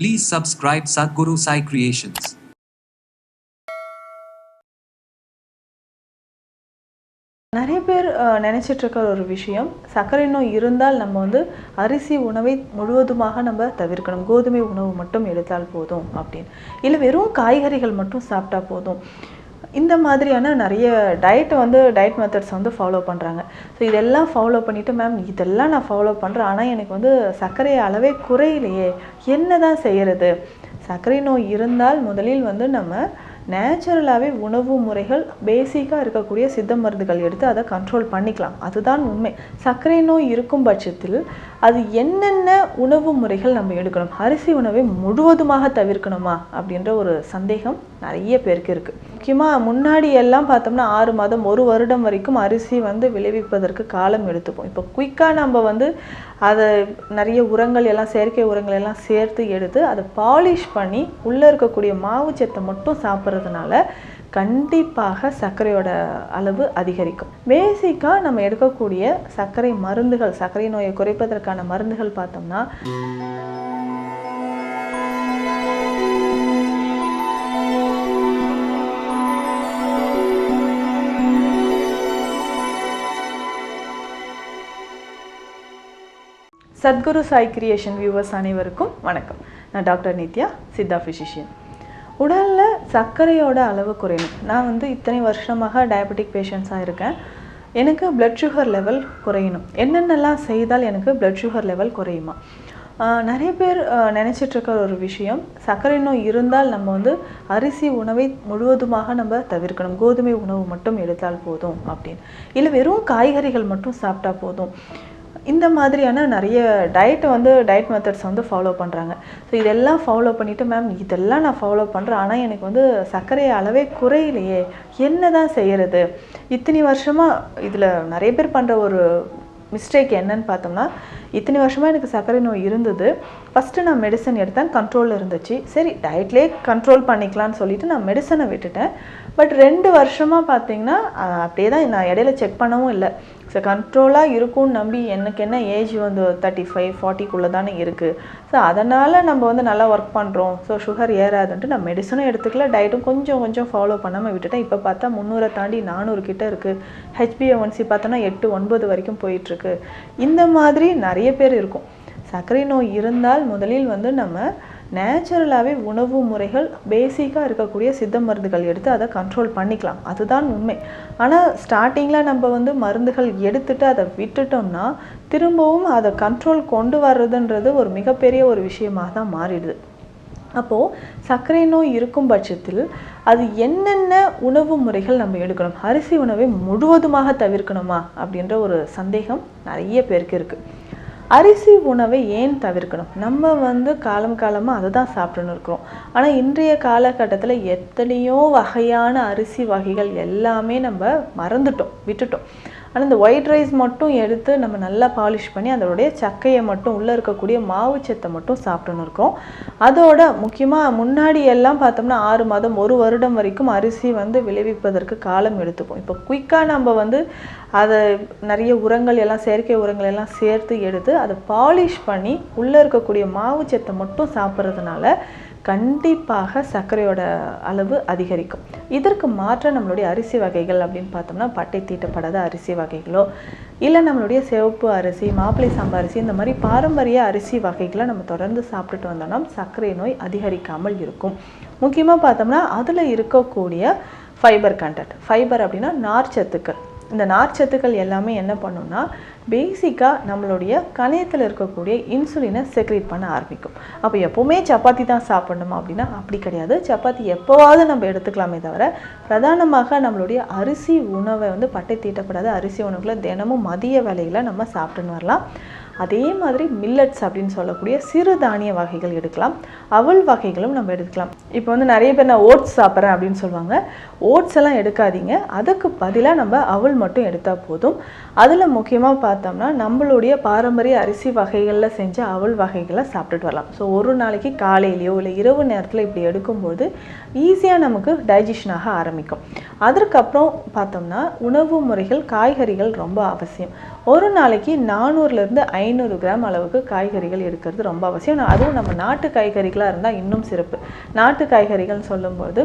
Please subscribe Sadhguru Sai Creations. நிறைய பேர் அஹ், நினைச்சிட்டு இருக்கிற ஒரு விஷயம் சர்க்கரை நோய் இருந்தால் நம்ம வந்து அரிசி உணவை முழுவதுமாக நம்ம தவிர்க்கணும். கோதுமை உணவு மட்டும் எடுத்தால் போதும் அப்படின்னு. இல்லை வெறும் காய்கறிகள் மட்டும் சாப்பிட்டா போதும். இந்த மாதிரியான நிறைய டயட்டை வந்து டயட் மெத்தட்ஸ் வந்து ஃபாலோ பண்ணுறாங்க ஸோ இதெல்லாம் ஃபாலோ பண்ணிவிட்டு மேம் இதெல்லாம் நான் ஃபாலோ பண்ணுறேன் ஆனால் எனக்கு வந்து சர்க்கரை அளவே குறையிலையே. என்ன தான் செய்கிறது சர்க்கரை நோய் இருந்தால் முதலில் வந்து நம்ம நேச்சுரலாகவே உணவு முறைகள் பேசிக்காக இருக்கக்கூடிய சித்த மருந்துகள் எடுத்து அதை கண்ட்ரோல் பண்ணிக்கலாம். அதுதான் உண்மை. சர்க்கரை நோய் இருக்கும் பட்சத்தில் அது என்னென்ன உணவு முறைகள் நம்ம எடுக்கணும்? அரிசி உணவை முழுவதுமாக தவிர்க்கணுமா? அப்படின்ற ஒரு சந்தேகம் நிறைய பேருக்கு இருக்குது முக்கியமாக முன்னாடி எல்லாம் பார்த்தோம்னா ஆறு மாதம் ஒரு வருடம் வரைக்கும் அரிசி வந்து விளைவிப்பதற்கு காலம் எடுத்துப்போம். இப்போ குயிக்காக நம்ம வந்து அதை நிறைய உரங்கள் எல்லாம் செயற்கை உரங்கள் எல்லாம் சேர்த்து எடுத்து அதை பாலிஷ் பண்ணி உள்ளே இருக்கக்கூடிய மாவுச்சத்தை மட்டும் சாப்பிட்றதுனால கண்டிப்பாக சர்க்கரையோட அளவு அதிகரிக்கும். பேசிக்காக நம்ம எடுக்கக்கூடிய சர்க்கரை மருந்துகள் சர்க்கரை நோயை குறைப்பதற்கான மருந்துகள் பார்த்தோம்னா சத்குரு சாய் கிரியேஷன் வியூவர்ஸ் அனைவருக்கும் வணக்கம். நான் டாக்டர் நித்யா சித்தா ஃபிசிஷியன் உடலில் சர்க்கரையோட அளவு குறையணும். நான் வந்து இத்தனை வருஷமாக டயபெட்டிக் பேஷண்ட்ஸாக இருக்கேன். எனக்கு பிளட் சுகர் லெவல் குறையணும். என்னென்னலாம் செய்தால் எனக்கு பிளட் சுகர் லெவல் குறையுமா? நிறைய பேர் நினச்சிட்ருக்கிற இருக்கிற ஒரு விஷயம். சர்க்கரை நோய் இருந்தால் நம்ம வந்து அரிசி உணவை முழுவதுமாக நம்ம தவிர்க்கணும். கோதுமை உணவு மட்டும் எடுத்தால் போதும் அப்படின்னு. இல்லை வெறும் காய்கறிகள் மட்டும் சாப்பிட்டா போதும். இந்த மாதிரியான நிறைய டயட்டை வந்து டயட் மெத்தட்ஸ் வந்து ஃபாலோ பண்ணுறாங்க ஸோ இதெல்லாம் ஃபாலோ பண்ணிவிட்டு மேம் இதெல்லாம் நான் ஃபாலோ பண்ணுறேன் ஆனால் எனக்கு வந்து சர்க்கரை அளவே குறையிலையே. என்ன தான் செய்கிறது இத்தனை வருஷமாக இதில் நிறைய பேர் பண்ணுற ஒரு மிஸ்டேக் என்னன்னு பார்த்தோம்னா இத்தனை வருஷமாக எனக்கு சர்க்கரை நோய் இருந்தது. ஃபஸ்ட்டு நான் மெடிசன் எடுத்தேன் கண்ட்ரோலில் இருந்துச்சு. சரி டயட்லேயே கண்ட்ரோல் பண்ணிக்கலாம்னு சொல்லிட்டு நான் மெடிசனை விட்டுட்டேன். பட் ரெண்டு வருஷமாக பார்த்தீங்கன்னா அப்படியே தான் நான் இடையில செக் பண்ணவும் இல்லை. ஸோ கண்ட்ரோலாக இருக்கும்னு நம்பி எனக்கு என்ன ஏஜ் வந்து தேர்ட்டி ஃபைவ் ஃபார்ட்டிக்குள்ளே தானே இருக்குது ஸோ அதனால் நம்ம வந்து நல்லா ஒர்க் பண்ணுறோம் ஸோ சுகர் ஏறாதுன்ட்டு நான் மெடிசனும் எடுத்துக்கல டயட்டும் கொஞ்சம் கொஞ்சம் ஃபாலோ பண்ணாமல் விட்டுட்டேன். இப்போ பார்த்தா முந்நூறை தாண்டி நானூறு கிட்ட இருக்குது ஹெச்பிஎன்சி பார்த்தோன்னா எட்டு ஒன்பது வரைக்கும் போயிட்டுருக்கு. இந்த மாதிரி நிறைய பேர் இருக்கும். சர்க்கரை நோய் இருந்தால் முதலில் வந்து நம்ம நேச்சுரலாகவே உணவு முறைகள் பேசிக்காக இருக்கக்கூடிய சித்த மருந்துகள் எடுத்து அதை கண்ட்ரோல் பண்ணிக்கலாம். அதுதான் உண்மை. ஆனால் ஸ்டார்டிங்கில் நம்ம வந்து மருந்துகள் எடுத்துட்டு அதை விட்டுட்டோம்னா திரும்பவும் அதை கண்ட்ரோல் கொண்டு வர்றதுன்றது ஒரு மிகப்பெரிய ஒரு விஷயமாக தான் மாறிடுது. அப்போது சர்க்கரை நோய் இருக்கும் பட்சத்தில் அது என்னென்ன உணவு முறைகள் நம்ம எடுக்கணும்? அரிசி உணவை முழுவதுமாக தவிர்க்கணுமா? அப்படின்ற ஒரு சந்தேகம் நிறைய பேருக்கு இருக்குது அரிசி உணவை ஏன் தவிர்க்கணும்? நம்ம வந்து காலம் காலமாக அதை தான் சாப்பிட்டுன்னு இருக்கிறோம். ஆனால் இன்றைய காலகட்டத்தில் எத்தனையோ வகையான அரிசி வகைகள் எல்லாமே நம்ம மறந்துட்டோம் விட்டுட்டோம். ஆனால் இந்த ஒயிட் ரைஸ் மட்டும் எடுத்து நம்ம நல்லா பாலிஷ் பண்ணி அதோடைய சக்கையை மட்டும் உள்ளே இருக்கக்கூடிய மாவு சத்தை மட்டும் சாப்பிட்டுன்னு இருக்கோம். அதோட முக்கியமாக முன்னாடி எல்லாம் பார்த்தோம்னா ஆறு மாதம் ஒரு வருடம் வரைக்கும் அரிசி வந்து விளைவிப்பதற்கு காலம் எடுத்துப்போம். இப்போ குயிக்காக நம்ம வந்து அதை நிறைய உரங்கள் எல்லாம் செயற்கை உரங்கள் எல்லாம் சேர்த்து எடுத்து அதை பாலிஷ் பண்ணி உள்ளே இருக்கக்கூடிய மாவு சத்தை மட்டும் சாப்பிட்றதுனால கண்டிப்பாக சர்க்கரையோட அளவு அதிகரிக்கும். இதற்கு மாற்ற நம்மளுடைய அரிசி வகைகள் அப்படின்னு பார்த்தோம்னா பட்டை தீட்டப்படாத அரிசி வகைகளோ இல்லை நம்மளுடைய சிவப்பு அரிசி மாப்பிளை சாம்பார் அரிசி இந்த மாதிரி பாரம்பரிய அரிசி வகைகளை நம்ம தொடர்ந்து சாப்பிட்டுட்டு வந்தோம்னா சர்க்கரை நோய் அதிகரிக்காமல் இருக்கும். முக்கியமாக பார்த்தோம்னா அதில் இருக்கக்கூடிய ஃபைபர் கண்டென்ட் ஃபைபர் அப்படின்னா நார்ச்சத்துக்கள். இந்த நார்ச்சத்துக்கள் எல்லாமே என்ன பண்ணும்னா பேசிக்காக நம்மளுடைய கணையத்தில் இருக்கக்கூடிய இன்சுலினை செக்ரேட் பண்ண ஆரம்பிக்கும். அப்போ எப்போவுமே சப்பாத்தி தான் சாப்பிடணுமா அப்படின்னா அப்படி கிடையாது. சப்பாத்தி எப்போவாவது நம்ம எடுத்துக்கலாமே தவிர பிரதானமாக நம்மளுடைய அரிசி உணவை வந்து பட்டை தீட்டப்படாத அரிசி உணவுகளை தினமும் மதிய வேலைகளை நம்ம சாப்பிட்டுன்னு வரலாம். அதே மாதிரி மில்லட்ஸ் அப்படின்னு சொல்லக்கூடிய சிறு தானிய வகைகள் எடுக்கலாம். அவல் வகைகளும் நம்ம எடுக்கலாம். இப்போ வந்து நிறைய பேர் நான் ஓட்ஸ் சாப்பிட்றேன் அப்படின்னு சொல்லுவாங்க. ஓட்ஸ் எல்லாம் எடுக்காதீங்க. அதுக்கு பதிலாக நம்ம அவல் மட்டும் எடுத்தால் போதும். அதில் முக்கியமாக பார்த்தோம்னா நம்மளுடைய பாரம்பரிய அரிசி வகைகளில் செஞ்ச அவல் வகைகளை சாப்பிட்டுட்டு வரலாம். ஸோ ஒரு நாளைக்கு காலையிலையோ இல்லை இரவு நேரத்தில் இப்படி எடுக்கும்போது ஈஸியாக நமக்கு டைஜஷன் ஆக ஆரம்பிக்கும். அதற்கப்புறம் பார்த்தோம்னா உணவு முறைகள் காய்கறிகள் ரொம்ப அவசியம். ஒரு நாளைக்கு நானூறுலேருந்து ஐநூறு கிராம் அளவுக்கு காய்கறிகள் எடுக்கிறது ரொம்ப அவசியம். அதுவும் நம்ம நாட்டு காய்கறிகளாக இருந்தால் இன்னும் சிறப்பு. நாட்டு காய்கறிகள்னு சொல்லும்போது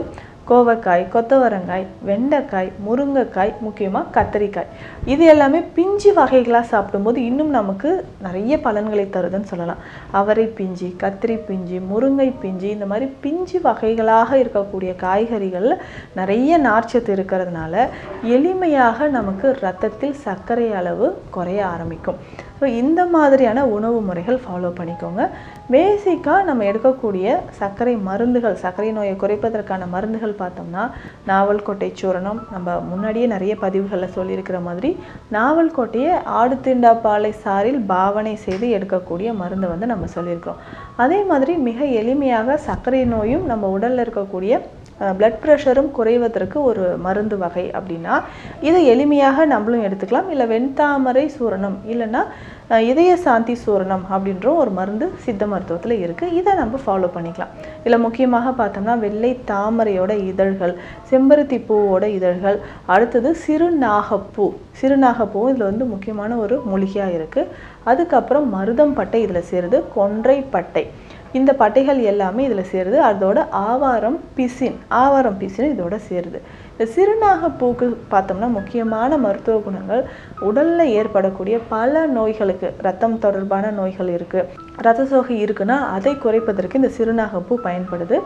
கோவக்காய் கொத்தவரங்காய் வெண்டைக்காய் முருங்கைக்காய் முக்கியமாக கத்தரிக்காய். இது எல்லாமே பிஞ்சு வகைகளாக சாப்பிடும்போது இன்னும் நமக்கு நிறைய பலன்களை தருதுன்னு சொல்லலாம். அவரை பிஞ்சு கத்திரி பிஞ்சு முருங்கை பிஞ்சு இந்த மாதிரி பிஞ்சு வகைகளாக இருக்கக்கூடிய காய்கறிகள் நிறைய நார்ச்சத்து இருக்கிறதுனால எளிமையாக நமக்கு ரத்தத்தில் சர்க்கரை அளவு குறைய ஆரம்பிக்கும். ஸோ இந்த மாதிரியான உணவு முறைகள் ஃபாலோ பண்ணிக்கோங்க. பேசிக்காக நம்ம எடுக்கக்கூடிய சர்க்கரை மருந்துகள் சர்க்கரை நோயை குறைப்பதற்கான மருந்துகள் பார்த்தோம்னா நாவல் கோட்டை சூரணம் நம்ம முன்னாடியே நிறைய பதிவுகளில் சொல்லியிருக்கிற மாதிரி நாவல் கோட்டையை ஆடு திண்டாப்பாலை சாறில் பாவனை செய்து எடுக்கக்கூடிய மருந்தை வந்து நம்ம சொல்லியிருக்கிறோம். அதே மாதிரி மிக எளிமையாக சர்க்கரை நோயும் நம்ம உடலில் இருக்கக்கூடிய பிளட் ப்ரெஷரும் குறைவதற்கு ஒரு மருந்து வகை அப்படின்னா இதை எளிமையாக நம்மளும் எடுத்துக்கலாம். இல்லை வெண்தாமரை சூரணம் இல்லைன்னா இதய சாந்தி சூரணம் அப்படின்ற ஒரு மருந்து சித்த மருத்துவத்தில் இருக்குது இதை நம்ம ஃபாலோ பண்ணிக்கலாம். இதில் முக்கியமாக பார்த்தோம்னா வெள்ளை தாமரையோட இதழ்கள் செம்பருத்தி பூவோட இதழ்கள் அடுத்தது சிறுநாகப்பூ. சிறுநாகப்பூ இதில் வந்து முக்கியமான ஒரு மூலிகையாக இருக்குது அதுக்கப்புறம் மருதம் பட்டை இதில் சேருது. கொன்றை பட்டை. இந்த பட்டைகள் எல்லாமே இதில் சேருது. அதோட ஆவாரம் பிசின். ஆவாரம் பிசின் இதோட சேருது. இந்த சிறுநாகப்பூக்கு பார்த்தோம்னா முக்கியமான மருத்துவ குணங்கள். உடலில் ஏற்படக்கூடிய பல நோய்களுக்கு ரத்தம் தொடர்பான நோய்கள் இருக்குது ரத்த சோகை இருக்குன்னா அதை குறைப்பதற்கு இந்த சிறுநாகப்பூ பயன்படுது.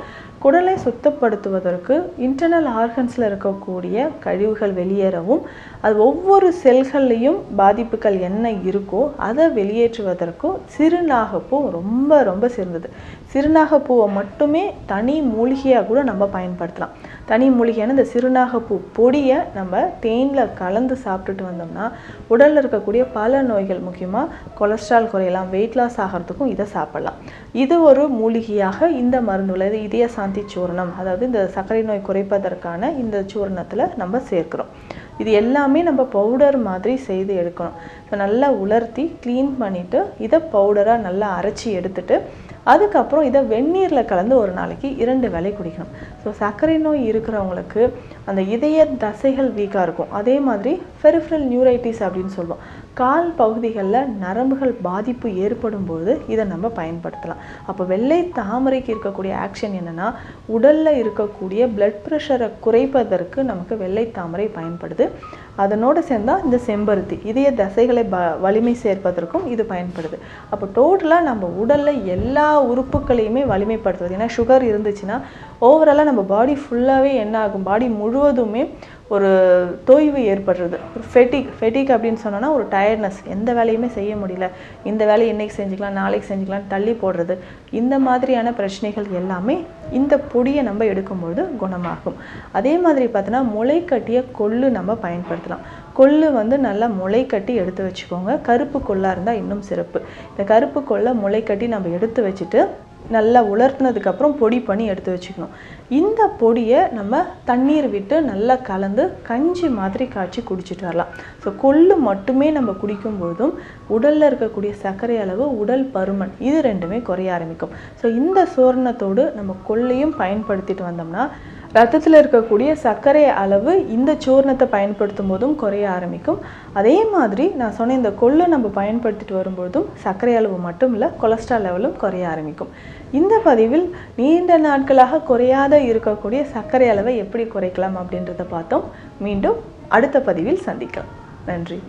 குடலை சுத்தப்படுத்துவதற்கு இன்டர்னல் ஆர்கன்ஸில் இருக்கக்கூடிய கழிவுகள் வெளியேறவும் அது ஒவ்வொரு செல்கள்லையும் பாதிப்புகள் என்ன இருக்கோ அதை வெளியேற்றுவதற்கும் சிறுநாகப்பூ ரொம்ப ரொம்ப சிறந்தது. சிறுநாகப்பூவை மட்டுமே தனி மூலிகையாக கூட நம்ம பயன்படுத்தலாம். தனி மூலிகையான இந்த சிறுநாகப்பூ பொடியை நம்ம தேனில் கலந்து சாப்பிட்டுட்டு வந்தோம்னா உடலில் இருக்கக்கூடிய பல நோய்கள் முக்கியமாக கொலஸ்ட்ரால் குறையலாம் வெயிட் லாஸ் ஆகிறதுக்கும் இதை சாப்பிடலாம். இது ஒரு மூலிகையாக இந்த மருந்துல இது இதய சாந்தி சூரணம் அதாவது இந்த சர்க்கரை நோய் குறைப்பதற்கான இந்த சூரணத்தில் நம்ம சேர்க்கிறோம். இது எல்லாமே நம்ம பவுடர் மாதிரி செய்து எடுக்கணும். ஸோ நல்லா உலர்த்தி க்ளீன் பண்ணிவிட்டு இதை பவுடராக நல்லா அரைச்சி எடுத்துட்டு அதுக்கப்புறம் இதை வெந்நீரில் கலந்து ஒரு நாளைக்கு இரண்டு வேலை குடிக்கணும். ஸோ சர்க்கரை நோய் இருக்கிறவங்களுக்கு அந்த இதய தசைகள் வீக்காக இருக்கும். அதே மாதிரி ஃபெரிஃபரல் நியூரைட்டிஸ் அப்படின்னு சொல்லுவோம். கால் பகுதிகளில் நரம்புகள் பாதிப்பு ஏற்படும் இதை நம்ம பயன்படுத்தலாம். அப்போ வெள்ளை தாமரைக்கு இருக்கக்கூடிய ஆக்ஷன் என்னென்னா உடலில் இருக்கக்கூடிய பிளட் ப்ரெஷரை குறைப்பதற்கு நமக்கு வெள்ளை தாமரை பயன்படுது. அதனோடு சேர்ந்தால் இந்த செம்பருத்தி இதய தசைகளை ப வலிமை சேர்ப்பதற்கும் இது பயன்படுது. அப்போ டோட்டலாக நம்ம உடலில் எல்லா உறுப்புகளையுமே வலிமைப்படுத்துவது. ஏன்னா சுகர் இருந்துச்சுன்னா ஓவராலாக நம்ம பாடி ஃபுல்லாகவே என்ன ஆகும் பாடி முழுவதுமே ஒரு தொய்வு ஏற்படுறது. ஒரு ஃபெட்டிக் ஃபெட்டிக் அப்படின்னு சொன்னோன்னா ஒரு டயர்ட்னஸ் எந்த வேலையுமே செய்ய முடியல. இந்த வேலையை இன்னைக்கு செஞ்சுக்கலாம் நாளைக்கு செஞ்சுக்கலாம் தள்ளி போடுறது. இந்த மாதிரியான பிரச்சனைகள் எல்லாமே இந்த பொடியை நம்ம எடுக்கும்பொழுது குணமாகும். அதே மாதிரி பார்த்தோன்னா முளை கட்டிய கொள்ளு நம்ம பயன்படுத்தலாம். கொள்ளு வந்து நல்லா முளை கட்டி எடுத்து வச்சுக்கோங்க. கருப்பு கொள்ளாக இருந்தால் இன்னும் சிறப்பு. இந்த கருப்பு கொள்ளை முளை கட்டி நம்ம எடுத்து வச்சுட்டு நல்லா உலர்த்தினதுக்கப்புறம் பொடி பண்ணி எடுத்து வச்சுக்கணும். இந்த பொடியை நம்ம தண்ணீர் விட்டு நல்லா கலந்து கஞ்சி மாதிரி காய்ச்சி குடிச்சிட்டு வரலாம் ஸோ கொள்ளு மட்டுமே நம்ம குடிக்கும் பொழுதும் உடலில் இருக்கக்கூடிய சர்க்கரை அளவு உடல் பருமன் இது ரெண்டுமே குறைய ஆரம்பிக்கும். ஸோ இந்த சோரணத்தோடு நம்ம கொள்ளையும் பயன்படுத்திட்டு வந்தோம்னா ரத்தத்தில் இருக்கக்கூடிய சர்க்கரை அளவு இந்த சூர்ணத்தை பயன்படுத்தும் போதும் குறைய ஆரம்பிக்கும். அதே மாதிரி நான் சொன்ன இந்த கொள்ளை நம்ம பயன்படுத்திட்டு வரும்பொழுதும் சர்க்கரை அளவு மட்டும் இல்லை கொலஸ்ட்ரால் லெவலும் குறைய ஆரம்பிக்கும். இந்த பதிவில் நீண்ட நாட்களாக குறையாத இருக்கக்கூடிய சர்க்கரை அளவை எப்படி குறைக்கலாம் அப்படின்றத பார்த்தோம். மீண்டும் அடுத்த பதிவில் சந்திக்கலாம். நன்றி.